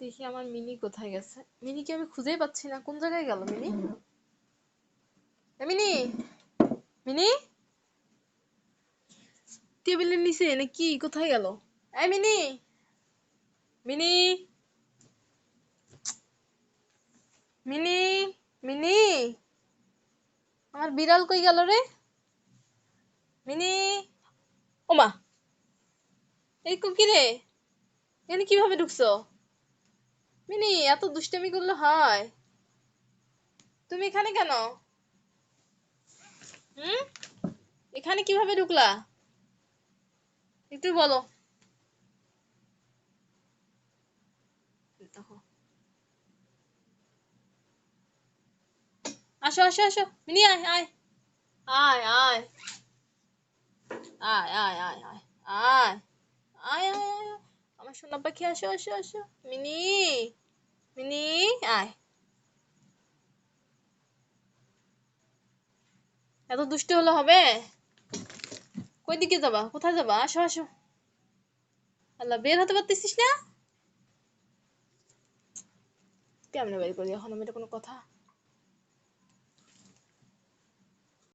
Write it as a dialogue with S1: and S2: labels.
S1: দেখি আমার মিনি কোথায় গেছে। মিনিকে আমি খুঁজেই পাচ্ছি না? কোন জায়গায় গেল মিনি? মিনি! মিনি! টেবিলের নিচে নাকি? কোথায় গেল? এই মিনি! মিনি! মিনি! মিনি! আমার বিড়াল কই গেল রে? মিনি! ওমা! এই কুকি রে? এখানে কীভাবে ঢুকছো? মিনি, এত দুষ্টামি করলে হয়। তুমি এখানে কেন? হুম? এখানে কীভাবে ঢুকলা? একটু বলো। আসো আসো আসো। মিনি, আয় আয়। আয় আয়। আয় আয় আয় আয়। আয়। আয় আয় আয়। আমার সোনা পাখি আসো আসো আসো। মিনি! মিনি আয় এত দুষ্ট হলে হবে কই দিকে যাবা কোথায় যাবা আসো আসো আল্লাহ বের হতে পারতেছিস না কেমনে বের করি এখন আমি এটা কোনো কথা